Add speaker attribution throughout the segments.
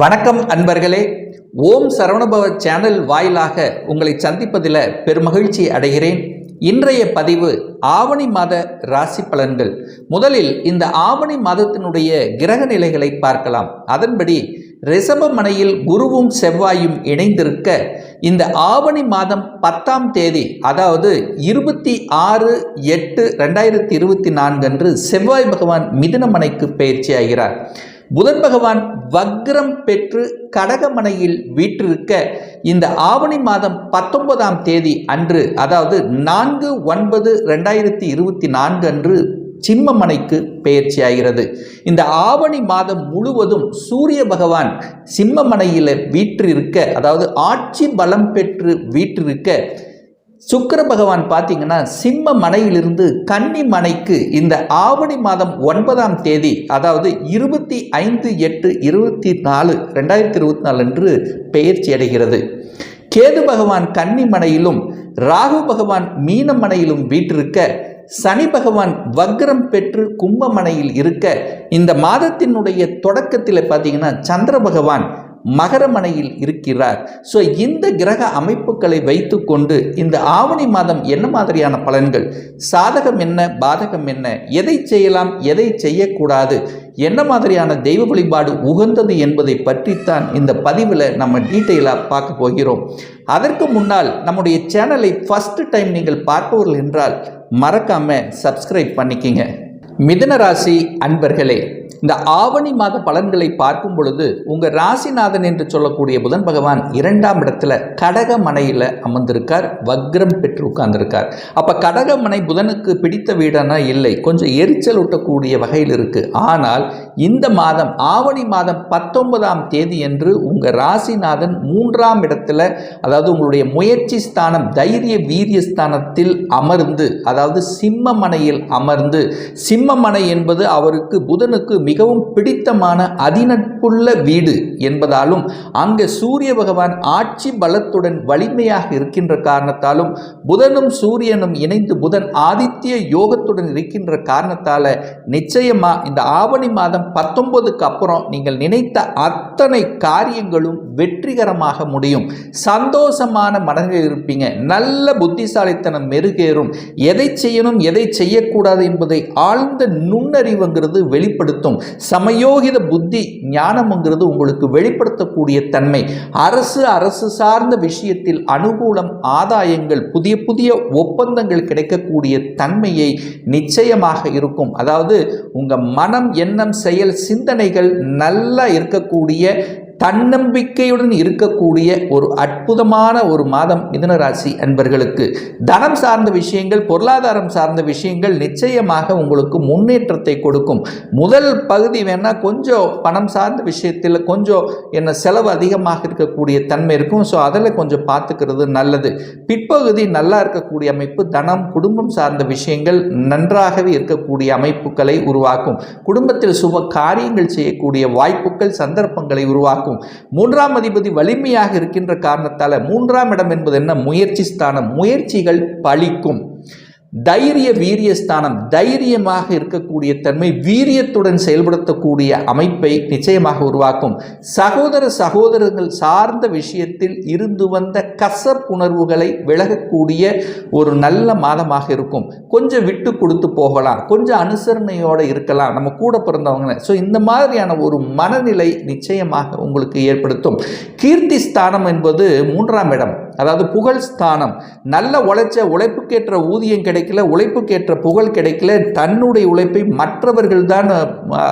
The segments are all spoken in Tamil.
Speaker 1: வணக்கம் அன்பர்களே. ஓம் சரவணபவ சேனல் வாயிலாக உங்களை சந்திப்பதில் பெருமகிழ்ச்சி அடைகிறேன். இன்றைய பதிவு ஆவணி மாத ராசி பலன்கள். முதலில் இந்த ஆவணி மாதத்தினுடைய கிரக நிலைகளை பார்க்கலாம். அதன்படி ரிஷபமனையில் குருவும் செவ்வாயும் இணைந்திருக்க இந்த ஆவணி மாதம் பத்தாம் தேதி அதாவது இருபத்தி ஆறு எட்டு ரெண்டாயிரத்தி இருபத்தி நான்கு அன்று செவ்வாய் பகவான் மிதுனமனைக்கு பயிற்சியாகிறார். புதன் பகவான் வக்ரம் பெற்று கடகமனையில் வீற்றிருக்க இந்த ஆவணி மாதம் பத்தொன்பதாம் தேதி அன்று அதாவது நான்கு ஒன்பது ரெண்டாயிரத்தி இருபத்தி நான்கு அன்று சிம்மமனைக்கு பெயர்ச்சியாகிறது. இந்த ஆவணி மாதம் முழுவதும் சூரிய பகவான் சிம்மமனையில் வீற்றிருக்க அதாவது ஆட்சி பலம் பெற்று வீற்றிருக்க சுக்கர பகவான் பார்த்தீங்கன்னா சிம்ம மனையிலிருந்து கன்னி மனைக்கு இந்த ஆவணி மாதம் ஒன்பதாம் தேதி அதாவது இருபத்தி ஐந்து எட்டு இருபத்தி நாலு ரெண்டாயிரத்தி இருபத்தி நாலு அன்று பெயர்ச்சி அடைகிறது. கேது பகவான் கன்னி மனையிலும் ராகு பகவான் மீன மனையிலும் வீற்றிருக்க சனி பகவான் வக்ரம் பெற்று கும்பமனையில் இருக்க இந்த மாதத்தினுடைய தொடக்கத்தில் பார்த்தீங்கன்னா சந்திர பகவான் மகரமனையில் இருக்கிறார். ஸோ இந்த கிரக அமைப்புகளை வைத்துக்கொண்டு இந்த ஆவணி மாதம் என்ன மாதிரியான பலன்கள்? சாதகம் என்ன? பாதகம் என்ன? எதை செய்யலாம்? எதை செய்யக்கூடாது? என்ன மாதிரியான தெய்வ வழிபாடு உகந்தது என்பதை பற்றித்தான் இந்த பதிவில் நம்ம டீட்டெயிலாக பார்க்க போகிறோம். அதற்கு முன்னால் நம்முடைய சேனலை ஃபஸ்ட்டு டைம் நீங்கள் பார்ப்பவர்கள் என்றால் மறக்காமல் சப்ஸ்கிரைப் பண்ணிக்கிங்க. மிதுன ராசி அன்பர்களே இந்த ஆவணி மாத பலன்களை பார்க்கும் பொழுது உங்கள் ராசிநாதன் என்று சொல்லக்கூடிய புதன் பகவான் இரண்டாம் இடத்துல கடகமனையில் அமர்ந்திருக்கார் வக்ரம் பெற்று உட்கார்ந்திருக்கார். அப்போ கடகமனை புதனுக்கு பிடித்த வீடானா? இல்லை. கொஞ்சம் எரிச்சல் ஊட்டக்கூடிய வகையில் இருக்குது ஆனால் இந்த மாதம் ஆவணி மாதம் பத்தொன்பதாம் தேதி என்று உங்கள் ராசிநாதன் மூன்றாம் இடத்துல அதாவது உங்களுடைய முயற்சி ஸ்தானம் தைரிய வீரிய ஸ்தானத்தில் அமர்ந்து அதாவது சிம்மமனையில் அமர்ந்து சிம்மமனை என்பது அவருக்கு புதனுக்கு மிகவும் பிடித்தமான அதிநட்புள்ள வீடு என்பதாலும் அங்கே சூரிய பகவான் ஆட்சி பலத்துடன் வலிமையாக இருக்கின்ற காரணத்தாலும் புதனும் சூரியனும் இணைந்து புதன் ஆதித்ய யோகத்துடன் இருக்கின்ற காரணத்தால் நிச்சயமாக இந்த ஆவணி மாதம் பத்தொன்பதுக்கு அப்புறம் நீங்கள் நினைத்த அத்தனை காரியங்களும் வெற்றிகரமாக முடியும். சந்தோஷமான மனதில் இருப்பீங்க. நல்ல புத்திசாலித்தனம் மெருகேறும். எதை செய்யணும் எதை செய்யக்கூடாது என்பதை ஆழ்ந்த நுண்ணறிவுங்கிறது வெளிப்படுத்தும். சமயோகித புத்தி ஞானம்ங்கிறது உங்களுக்கு வெளிப்படுத்தக்கூடிய தன்மை. அரசு அரசு சார்ந்த விஷயத்தில் அனுகூலம் ஆதாயங்கள் புதிய புதிய ஒப்பந்தங்கள் கிடைக்கக்கூடிய தன்மையை நிச்சயமாக இருக்கும். அதாவது உங்கள் மனம் எண்ணம் செயல் சிந்தனைகள் நல்லா இருக்கக்கூடிய தன்னம்பிக்கையுடன் இருக்கக்கூடிய ஒரு அற்புதமான ஒரு மாதம் மிதனராசி அன்பர்களுக்கு. தனம் சார்ந்த விஷயங்கள் பொருளாதாரம் சார்ந்த விஷயங்கள் நிச்சயமாக உங்களுக்கு முன்னேற்றத்தை கொடுக்கும். முதல் பகுதி வேணால் கொஞ்சம் பணம் சார்ந்த விஷயத்தில் கொஞ்சம் என்ன செலவு அதிகமாக இருக்கக்கூடிய தன்மை இருக்கும். ஸோ அதில் கொஞ்சம் பார்த்துக்கிறது நல்லது. பிற்பகுதி நல்லா இருக்கக்கூடிய அமைப்பு தனம் குடும்பம் சார்ந்த விஷயங்கள் நன்றாகவே இருக்கக்கூடிய அமைப்புகளை உருவாக்கும். குடும்பத்தில் சுப காரியங்கள் செய்யக்கூடிய வாய்ப்புகள் சந்தர்ப்பங்களை உருவாக்கும். மூன்றாம் அதிபதி வலிமையாக இருக்கின்ற காரணத்தால் மூன்றாம் இடம் என்பது என்ன? முயற்சி ஸ்தானம். முயற்சிகள் பழிக்கும். தைரிய வீரியஸ்தானம் தைரியமாக இருக்கக்கூடிய தன்மை வீரியத்துடன் செயல்படுத்தக்கூடிய அமைப்பை நிச்சயமாக உருவாக்கும். சகோதர சகோதரர்கள் சார்ந்த விஷயத்தில் இருந்து வந்த கசப்புணர்வுகளை விலகக்கூடிய ஒரு நல்ல மாதமாக இருக்கும். கொஞ்சம் விட்டு கொடுத்து போகலாம் கொஞ்சம் அனுசரணையோடு இருக்கலாம். நம்ம கூட பிறந்தவங்க ஸோ இந்த மாதிரியான ஒரு மனநிலை நிச்சயமாக உங்களுக்கு ஏற்படுத்தும். கீர்த்தி ஸ்தானம் என்பது மூன்றாம் இடம். அதாவது புகழ் ஸ்தானம். நல்ல உழைச்ச உழைப்புக்கேற்ற ஊதியம் கிடைக்கல உழைப்புக்கேற்ற புகழ் கிடைக்கல தன்னுடைய உழைப்பை மற்றவர்கள் தான்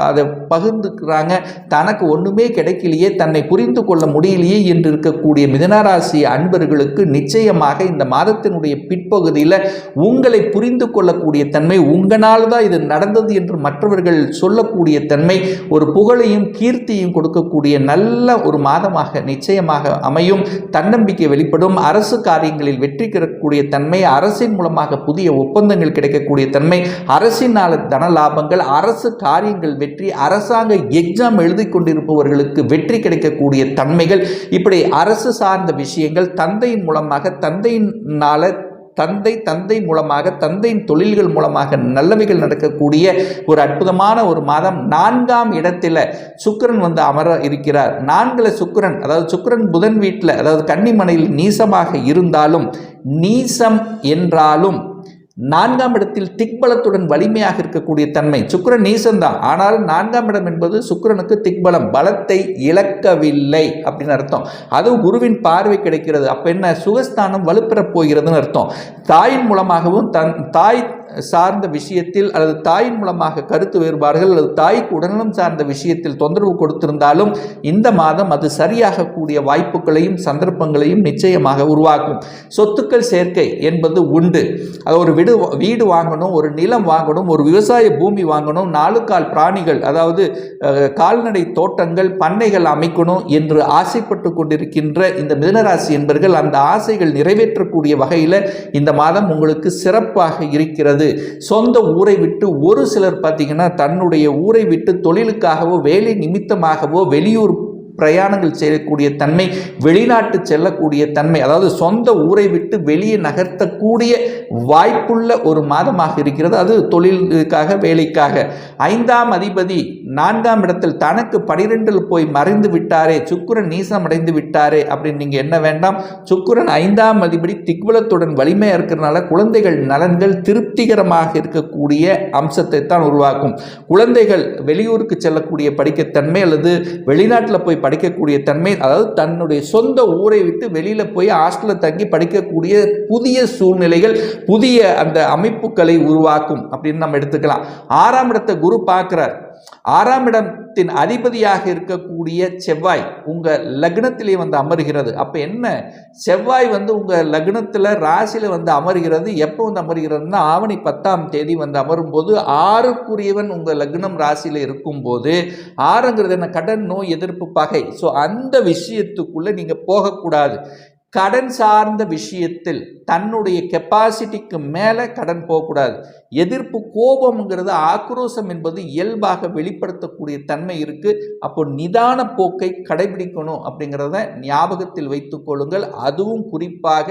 Speaker 1: அதை பகிர்ந்துக்கிறாங்க. தனக்கு ஒன்றுமே கிடைக்கலையே தன்னை புரிந்து கொள்ள முடியலையே என்று இருக்கக்கூடிய மிதனராசி அன்பர்களுக்கு நிச்சயமாக இந்த மாதத்தினுடைய பிற்பகுதியில் உங்களை புரிந்து கொள்ளக்கூடிய தன்மை உங்களால் தான் இது நடந்தது என்று மற்றவர்கள் சொல்லக்கூடிய தன்மை ஒரு புகழையும் கீர்த்தியும் கொடுக்கக்கூடிய நல்ல ஒரு மாதமாக நிச்சயமாக அமையும். தன்னம்பிக்கை வெளிப்படும். அரசு காரியங்களில் வெற்றி கிடக்கக்கூடிய தன்மை அரசின் மூலமாக புதிய ஒப்பந்தங்கள் கிடைக்கக்கூடிய தன்மை அரசினால் தன லாபங்கள் அரசு காரியங்கள் வெற்றி அரசாங்க எக்ஸாம் எழுதி கொண்டிருப்பவர்களுக்கு வெற்றி கிடைக்கக்கூடிய தன்மைகள் இப்படி அரசு சார்ந்த விஷயங்கள் தந்தையின் மூலமாக தந்தையினால தந்தை தந்தை மூலமாக தந்தையின் தொழில்கள் மூலமாக நல்லவைகள் நடக்கக்கூடிய ஒரு அற்புதமான ஒரு மாதம். நான்காம் இடத்துல சுக்கிரன் வந்து அமர இருக்கிறார். நான்கில் சுக்கிரன் அதாவது சுக்கிரன் புதன் வீட்டில் அதாவது கன்னிமனையில் நீசமாக இருந்தாலும் நீசம் என்றாலும் நான்காம் இடத்தில் திக்பலத்துடன் வலிமையாக இருக்கக்கூடிய தன்மை. சுக்கிரன் நீசந்தான். ஆனாலும் நான்காம் இடம் என்பது சுக்கரனுக்கு திக்பலம் பலத்தை இழக்கவில்லை அப்படின்னு அர்த்தம். அதுவும் குருவின் பார்வை கிடைக்கிறது. அப்போ என்ன? சுகஸ்தானம் வலுப்பெறப் போகிறதுன்னு அர்த்தம். தாயின் மூலமாகவும் தன் தாய் சார்ந்த விஷயத்தில் அல்லது தாயின் மூலமாக கருத்து வேறுபாடுகள் அல்லது தாய்க்கு உடல்நலம் சார்ந்த விஷயத்தில் தொந்தரவு கொடுத்திருந்தாலும் இந்த மாதம் அது சரியாகக்கூடிய வாய்ப்புகளையும் சந்தர்ப்பங்களையும் நிச்சயமாக உருவாக்கும். சொத்துக்கள் சேர்க்கை என்பது உண்டு. அது ஒரு வீடு வீடு வாங்கணும் ஒரு நிலம் வாங்கணும் ஒரு விவசாய பூமி வாங்கணும் நாலு கால் பிராணிகள் அதாவது கால்நடை தோட்டங்கள் பண்ணைகள் அமைக்கணும் என்று ஆசைப்பட்டு கொண்டிருக்கின்ற இந்த மிதனராசி என்பர்கள் அந்த ஆசைகள் நிறைவேற்றக்கூடிய வகையில் இந்த மாதம் உங்களுக்கு சிறப்பாக இருக்கிறது. சொந்த ஊரை விட்டு ஒரு சிலர் பார்த்திங்கன்னா தன்னுடைய ஊரை விட்டு தொழிலுக்காகவோ வேலை நிமித்தமாகவோ வெளியூர் பிரயாணங்கள் செய்யக்கூடிய தன்மை வெளிநாட்டு செல்லக்கூடிய தன்மை அதாவது சொந்த ஊரை விட்டு வெளியே நகர்த்தக்கூடிய வாய்ப்புள்ள ஒரு மாதமாக இருக்கிறது. அது தொழிலுக்காக வேலைக்காக. ஐந்தாம் அதிபதி நான்காம் இடத்தில் தனக்கு பனிரெண்டில் போய் மறைந்து விட்டாரே சுக்கிரன் நீசம் அடைந்து விட்டாரே அப்படின்னு நீங்கள் என்ன வேண்டாம்? சுக்கிரன் ஐந்தாம் அதிபதி திக்வலத்துடன் வலிமையாக இருக்கிறனால குழந்தைகள் நலன்கள் திருப்திகரமாக இருக்கக்கூடிய அம்சத்தை தான் உருவாக்கும். குழந்தைகள் வெளியூருக்கு செல்லக்கூடிய படிக்கத்தன்மை அல்லது வெளிநாட்டில் போய் படிக்கக்கூடிய தன்மை அதாவது தன்னுடைய சொந்த ஊரை விட்டு வெளியில் போய் ஹாஸ்டலில் தங்கி படிக்கக்கூடிய புதிய சூழ்நிலைகள் புதிய அந்த அமைப்புகளை உருவாக்கும் அப்படின்னு நம்ம எடுத்துக்கலாம். ஆறாம் இடத்தை குரு பார்க்குறார். ஆறாம் இடத்தின் அதிபதியாக இருக்கக்கூடிய செவ்வாய் உங்கள் லக்னத்திலே வந்து அமர்கிறது. அப்போ என்ன? செவ்வாய் வந்து உங்கள் லக்னத்தில் ராசியில் வந்து அமர்கிறது. எப்போ வந்து அமர்கிறதுனா ஆவணி பத்தாம் தேதி வந்து அமரும் போது ஆறுக்குரியவன் உங்கள் லக்னம் ராசியில் இருக்கும்போது ஆறுங்கிறது என்ன? கடன் நோய் எதிர்ப்பு பகை. ஸோ அந்த விஷயத்துக்குள்ளே நீங்கள் போகக்கூடாது. கடன் சார்ந்த விஷயத்தில் தன்னுடைய கெப்பாசிட்டிக்கு மேலே கடன் போகக்கூடாது. எதிர்ப்பு கோபம்ங்கிறது ஆக்ரோஷம் என்பது இயல்பாக வெளிப்படுத்தக்கூடிய தன்மை இருக்குது அப்போ நிதான போக்கை கடைபிடிக்கணும் அப்படிங்கிறத ஞாபகத்தில் வைத்து கொள்ளுங்கள். அதுவும் குறிப்பாக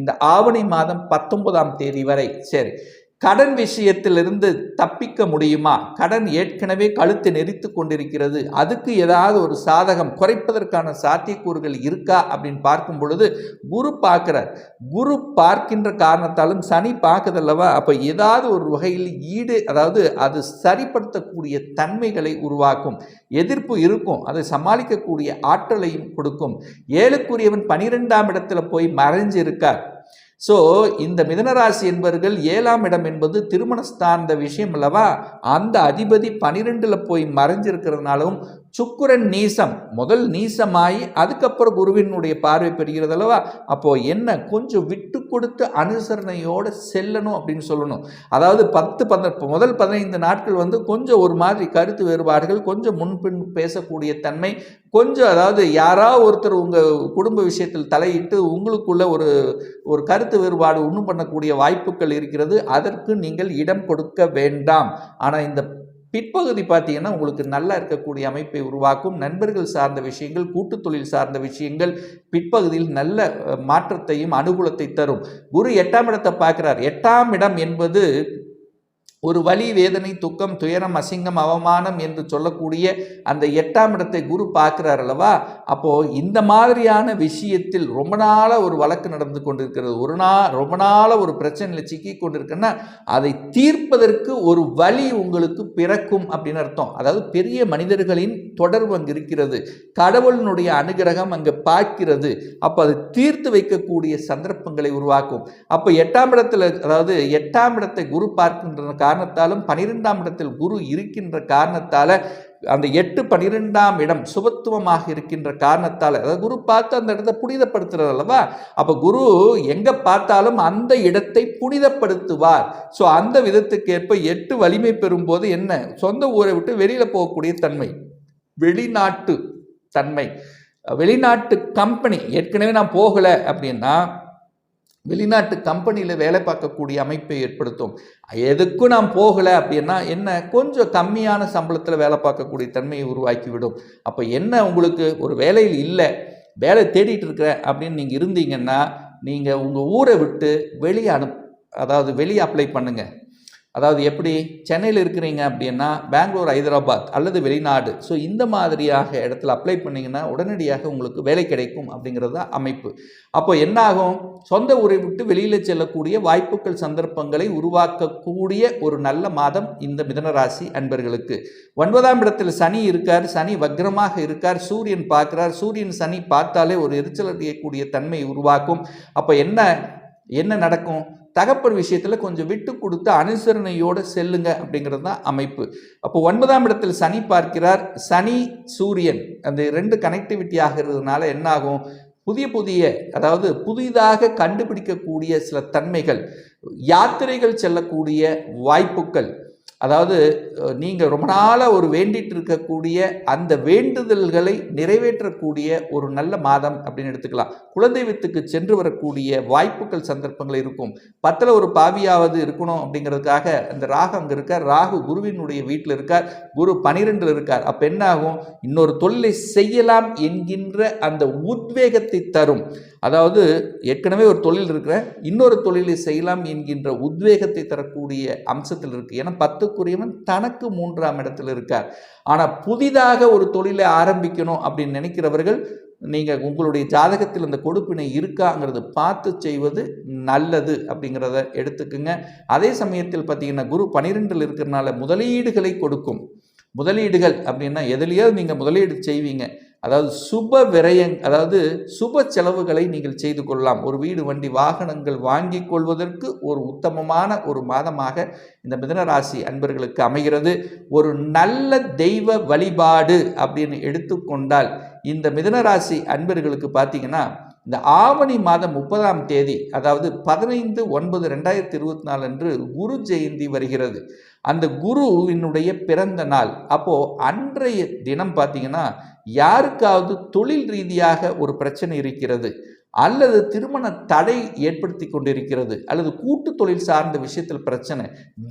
Speaker 1: இந்த ஆவணி மாதம் பத்தொன்பதாம் தேதி வரை. சரி. கடன் விஷயத்திலிருந்து தப்பிக்க முடியுமா? கடன் ஏற்கனவே கழுத்தை நெரித்து கொண்டிருக்கிறது. அதுக்கு ஏதாவது ஒரு சாதகம் குறைப்பதற்கான சாத்தியக்கூறுகள் இருக்கா? அப்படின்னு பார்க்கும் பொழுது குரு பார்க்கிறார். குரு பார்க்கின்ற காரணத்தாலும் சனி பார்க்குதல்லவா? அப்போ ஏதாவது ஒரு வகையில் ஈடு அதாவது அது சரிப்படுத்தக்கூடிய தன்மைகளை உருவாக்கும். எதிர்ப்பு இருக்கும். அதை சமாளிக்கக்கூடிய ஆற்றலையும் கொடுக்கும். ஏழுக்குரியவன் பனிரெண்டாம் இடத்துல போய் மறைஞ்சிருக்கார். ஸோ இந்த மிதனராசி என்பவர்கள் ஏழாம் இடம் என்பது திருமண சார்ந்த விஷயம் அல்லவா? அந்த அதிபதி பனிரெண்டில் போய் மறைஞ்சிருக்கிறதுனாலும் சுக்குரன் நீசம் முதல் நீசமாகி அதுக்கப்புறம் குருவினுடைய பார்வை பெறுகிறது அல்லவா? அப்போது என்ன? கொஞ்சம் விட்டு கொடுத்து அனுசரணையோடு செல்லணும் அப்படின்னு சொல்லணும். அதாவது பத்து பத முதல் பதினைந்து நாட்கள் வந்து கொஞ்சம் ஒரு மாதிரி கருத்து வேறுபாடுகள் கொஞ்சம் முன்பின் பேசக்கூடிய தன்மை கொஞ்சம் அதாவது யாராவது ஒருத்தர் உங்கள் குடும்ப விஷயத்தில் தலையிட்டு உங்களுக்குள்ள ஒரு ஒரு கருத்து வேறுபாடு ஒன்றும் பண்ணக்கூடிய வாய்ப்புகள் இருக்கிறது. அதற்கு நீங்கள் இடம் கொடுக்க வேண்டாம். ஆனால் இந்த பிற்பகுதி பார்த்தீங்கன்னா உங்களுக்கு நல்லா இருக்கக்கூடிய அமைப்பை உருவாக்கும். நண்பர்கள் சார்ந்த விஷயங்கள் கூட்டு தொழில் சார்ந்த விஷயங்கள் பிற்பகுதியில் நல்ல மாற்றத்தையும் அனுகூலத்தை தரும். குரு எட்டாம் இடத்தை பார்க்கிறார். எட்டாம் இடம் என்பது ஒரு வலி வேதனை துக்கம் துயரம் அசிங்கம் அவமானம் என்று சொல்லக்கூடிய அந்த எட்டாம் இடத்தை குரு பார்க்கிறார் அல்லவா? அப்போது இந்த மாதிரியான விஷயத்தில் ரொம்ப நாளாக ஒரு வழக்கு நடந்து கொண்டிருக்கிறது. ஒரு நாள் ரொம்ப நாளாக ஒரு பிரச்சனையில் சிக்கி கொண்டிருக்குன்னா அதை தீர்ப்பதற்கு ஒரு வழி உங்களுக்கு பிறக்கும் அப்படின்னு அர்த்தம். அதாவது பெரிய மனிதர்களின் தொடர்பு அங்கு இருக்கிறது. கடவுளினுடைய அனுகிரகம் அங்கே பார்க்கிறது. அப்போ அதை தீர்த்து வைக்கக்கூடிய சந்தர்ப்பங்களை உருவாக்கும். அப்போ எட்டாம் இடத்துல அதாவது எட்டாம் இடத்தை குரு பார்க்கின்ற காரணத்தாலும் பனிரெண்டாம் இடத்தில் குரு இருக்கின்ற காரணத்தால் அந்த எட்டு பனிரெண்டாம் இடம் சுபத்துவமாக இருக்கின்ற காரணத்தால் அதாவது குரு பார்த்து அந்த இடத்தை புனிதப்படுத்துறது அல்லவா? அப்போ குரு எங்கே பார்த்தாலும் அந்த இடத்தை புனிதப்படுத்துவார். ஸோ அந்த விதத்துக்கேற்ப எட்டு வலிமை பெறும்போது என்ன? சொந்த ஊரை விட்டு வெளியில் போகக்கூடிய தன்மை. வெளிநாட்டு தன்மை. வெளிநாட்டு கம்பெனி ஏற்கனவே நான் போகலை அப்படின்னா வெளிநாட்டு கம்பெனியில் வேலை பார்க்கக்கூடிய அமைப்பை ஏற்படுத்தும். எதுக்கும் நான் போகலை அப்படின்னா என்ன கொஞ்சம் கம்மியான சம்பளத்தில் வேலை பார்க்கக்கூடிய தன்மையை உருவாக்கிவிடும். அப்போ என்ன உங்களுக்கு ஒரு வேலையில் இல்லை வேலை தேடிட்டு இருக்கிற அப்படின்னு நீங்கள் இருந்தீங்கன்னா நீங்கள் உங்கள் ஊரை விட்டு வெளியே அனுப் அதாவது வெளியே அப்ளை பண்ணுங்கள் அதாவது எப்படி? சென்னையில் இருக்கிறீங்க அப்படின்னா பெங்களூர் ஹைதராபாத் அல்லது வெளிநாடு. ஸோ இந்த மாதிரியாக இடத்துல அப்ளை பண்ணிங்கன்னா உடனடியாக உங்களுக்கு வேலை கிடைக்கும் அப்படிங்கிறது தான் அமைப்பு. அப்போ என்னாகும் சொந்த ஊரை விட்டு வெளியில் செல்லக்கூடிய வாய்ப்புகள் சந்தர்ப்பங்களை உருவாக்கக்கூடிய ஒரு நல்ல மாதம் இந்த மிதனராசி அன்பர்களுக்கு. ஒன்பதாம் இடத்தில் சனி இருக்கார். சனி வக்ரமாக இருக்கார். சூரியன் பார்க்கிறார். சூரியன் சனி பார்த்தாலே ஒரு எரிச்சல் அடையக்கூடிய தன்மை உருவாக்கும். அப்போ என்ன? என்ன நடக்கும்? தகப்பன் விஷயத்தில் கொஞ்சம் விட்டு கொடுத்து அனுசரணையோடு செல்லுங்க அப்படிங்கிறது தான் அமைப்பு. அப்போ ஒன்பதாம் இடத்தில் சனி பார்க்கிறார். சனி சூரியன் அந்த ரெண்டு கனெக்டிவிட்டி ஆகிறதுனால என்னாகும்? புதிய புதிய அதாவது புதிதாக கண்டுபிடிக்கக்கூடிய சில தன்மைகள் யாத்திரைகள் செல்லக்கூடிய வாய்ப்புகள் அதாவது நீங்கள் ரொம்ப நாளாக ஒரு வேண்டிட்டு இருக்கக்கூடிய அந்த வேண்டுதல்களை நிறைவேற்றக்கூடிய ஒரு நல்ல மாதம் அப்படின்னு எடுத்துக்கலாம். குலதெய்வத்துக்கு சென்று வரக்கூடிய வாய்ப்புகள் சந்தர்ப்பங்கள் இருக்கும். பத்தில் ஒரு பாவியாவது இருக்கணும் அப்படிங்கிறதுக்காக அந்த ராகு அங்கே இருக்கார். ராகு குருவினுடைய வீட்டில் இருக்கார். குரு பனிரெண்டில் இருக்கார். அப்போ என்னாகும் இன்னொரு தொழிலை செய்யலாம் என்கின்ற அந்த உத்வேகத்தை தரும். அதாவது ஏற்கனவே ஒரு தொழில் இருக்கிற இன்னொரு தொழிலை செய்யலாம் என்கின்ற உத்வேகத்தை தரக்கூடிய அம்சத்தில் இருக்குது ஏன்னா பத்துக்குரியவன் தனக்கு மூன்றாம் இடத்தில் இருக்கார். ஆனால் புதிதாக ஒரு தொழிலை ஆரம்பிக்கணும் அப்படின்னு நினைக்கிறவர்கள் நீங்கள் உங்களுடைய ஜாதகத்தில் அந்த கொடுப்பினை இருக்காங்கிறது பார்த்து செய்வது நல்லது அப்படிங்கிறத எடுத்துக்குங்க. அதே சமயத்தில் பார்த்தீங்கன்னா குரு பனிரெண்டில் இருக்கிறனால முதலீடுகளை கொடுக்கும். முதலீடுகள் அப்படின்னா எதுலேயாவது நீங்கள் முதலீடு செய்வீங்க. அதாவது சுப விரயங் அதாவது சுப செலவுகளை நீங்கள் செய்து கொள்ளலாம். ஒரு வீடு வண்டி வாகனங்கள் வாங்கி கொள்வதற்கு ஒரு உத்தமமான ஒரு மாதமாக இந்த மிதனராசி அன்பர்களுக்கு அமைகிறது. ஒரு நல்ல தெய்வ வழிபாடு அப்படின்னு எடுத்துக்கொண்டால் இந்த மிதனராசி அன்பர்களுக்கு பார்த்தீங்கன்னா இந்த ஆவணி மாதம் முப்பதாம் தேதி அதாவது பதினைந்து ஒன்பது ரெண்டாயிரத்தி இருபத்தி நாலு அன்று குரு ஜெயந்தி வருகிறது. அந்த குருவினுடைய பிறந்த நாள். அப்போது அன்றைய தினம் பார்த்தீங்கன்னா யாருக்காவது தொழில் ரீதியாக ஒரு பிரச்சனை இருக்கிறது அல்லது திருமண தடை ஏற்படுத்தி கொண்டிருக்கிறது அல்லது கூட்டு தொழில் சார்ந்த விஷயத்தில் பிரச்சனை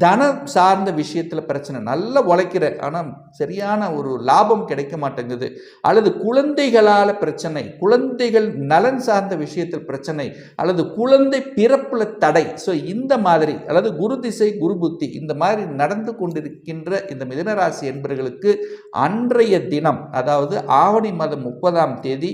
Speaker 1: தனம் சார்ந்த விஷயத்தில் பிரச்சனை நல்லா உழைக்கிற ஆனால் சரியான ஒரு லாபம் கிடைக்க மாட்டேங்குது. அல்லது குழந்தைகளால் பிரச்சனை குழந்தைகள் நலன் சார்ந்த விஷயத்தில் பிரச்சனை அல்லது குழந்தை பிறப்பில் தடை. ஸோ இந்த மாதிரி அல்லது குரு திசை குரு புத்தி இந்த மாதிரி நடந்து கொண்டிருக்கின்ற இந்த மிதனராசி என்பவர்களுக்கு அன்றைய தினம் அதாவது ஆவணி மாதம் முப்பதாம் தேதி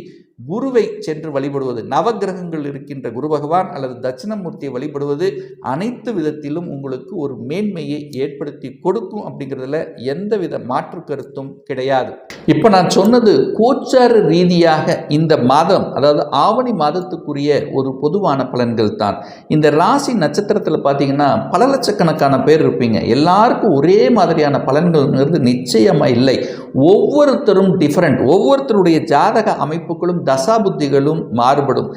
Speaker 1: குருவை சென்று வழிபடுவது நவகிரகங்கள் இருக்கின்ற குரு பகவான் அல்லது தட்சிணமூர்த்தியை வழிபடுவது அனைத்து விதத்திலும் உங்களுக்கு ஒரு மேன்மையை ஏற்படுத்தி கொடுக்கும் அப்படிங்கிறதுல எந்தவித மாற்று கருத்தும் கிடையாது. இப்போ நான் சொன்னது கோச்சார ரீதியாக இந்த மாதம் அதாவது ஆவணி மாதத்துக்குரிய ஒரு பொதுவான பலன்கள் தான். இந்த ராசி நட்சத்திரத்தில் பார்த்தீங்கன்னா பல லட்சக்கணக்கான பேர் இருப்பீங்க. எல்லாருக்கும் ஒரே மாதிரியான பலன்கள்ங்கிறது நிச்சயமாக இல்லை. ஒவ்வொருத்தரும் டிஃப்ரெண்ட் ஒவ்வொருத்தருடைய ஜாதக அமைப்புகளும் தசாபுத்திகளும் மாறுபடும்.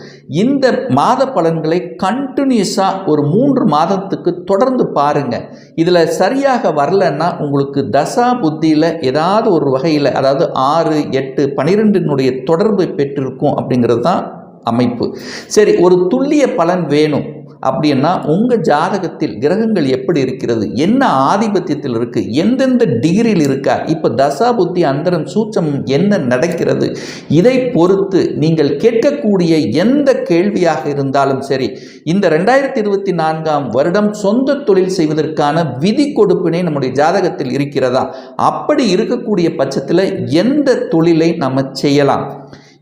Speaker 1: இந்த மாத பலன்களை கண்டினியூஸாக ஒரு மூன்று மாதத்துக்கு தொடர்ந்து பாருங்கள் இதில் சரியாக வரலன்னா உங்களுக்கு தசா புத்தியில் ஏதாவது ஒரு வகையில் அதாவது ஆறு எட்டு பனிரெண்டினுடைய தொடர்பு பெற்றிருக்கும் அப்படிங்கிறது தான் அமைப்பு. சரி ஒரு துல்லிய பலன் வேணும். அப்படின்னா உங்கள் ஜாதகத்தில் கிரகங்கள் எப்படி இருக்கிறது? என்ன ஆதிபத்தியத்தில் இருக்குது எந்தெந்த டிகிரியில் இருக்கா? இப்போ தசா புத்தி அந்தரம் சூச்சம் என்ன நடக்கிறது? இதை பொறுத்து நீங்கள் கேட்கக்கூடிய எந்த கேள்வியாக இருந்தாலும் சரி இந்த ரெண்டாயிரத்தி இருபத்தி நான்காம் வருடம் சொந்த தொழில் செய்வதற்கான விதி கொடுப்பினை நம்முடைய ஜாதகத்தில் இருக்கிறதா? அப்படி இருக்கக்கூடிய பட்சத்தில் எந்த தொழிலை நம்ம செய்யலாம்?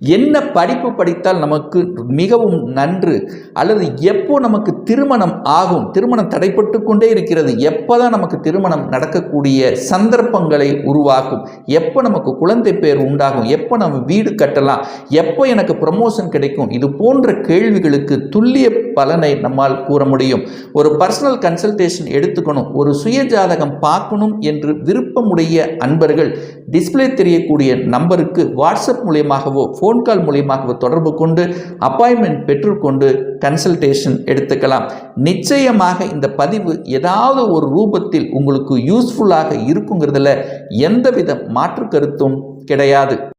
Speaker 1: என்ன படிப்பு படித்தால் நமக்கு மிகவும் நன்று? அல்லது எப்போ நமக்கு திருமணம் ஆகும்? திருமணம் தடைப்பட்டு கொண்டே இருக்கிறது. எப்போ தான் நமக்கு திருமணம் நடக்கக்கூடிய சந்தர்ப்பங்களை உருவாக்கும்? எப்போ நமக்கு குழந்தை பேர் உண்டாகும்? எப்போ நம்ம வீடு கட்டலாம்? எப்போ எனக்கு ப்ரமோஷன் கிடைக்கும்? இது போன்ற கேள்விகளுக்கு துல்லிய பலனை நம்மால் கூற முடியும். ஒரு பர்சனல் கன்சல்டேஷன் எடுத்துக்கணும். ஒரு சுய ஜாதகம் பார்க்கணும் என்று விருப்பமுடைய அன்பர்கள் டிஸ்பிளே தெரியக்கூடிய நம்பருக்கு வாட்ஸ்அப் மூலியமாகவோ ஃபோன் கால் மூலியமாக தொடர்பு கொண்டு அப்பாயின்மெண்ட் பெற்றுக்கொண்டு கன்சல்டேஷன் எடுத்துக்கலாம். நிச்சயமாக இந்த பதிவு ஏதாவது ஒரு ரூபத்தில் உங்களுக்கு யூஸ்ஃபுல்லாக இருக்குங்கிறதுல எந்தவித மாற்று கருத்தும் கிடையாது.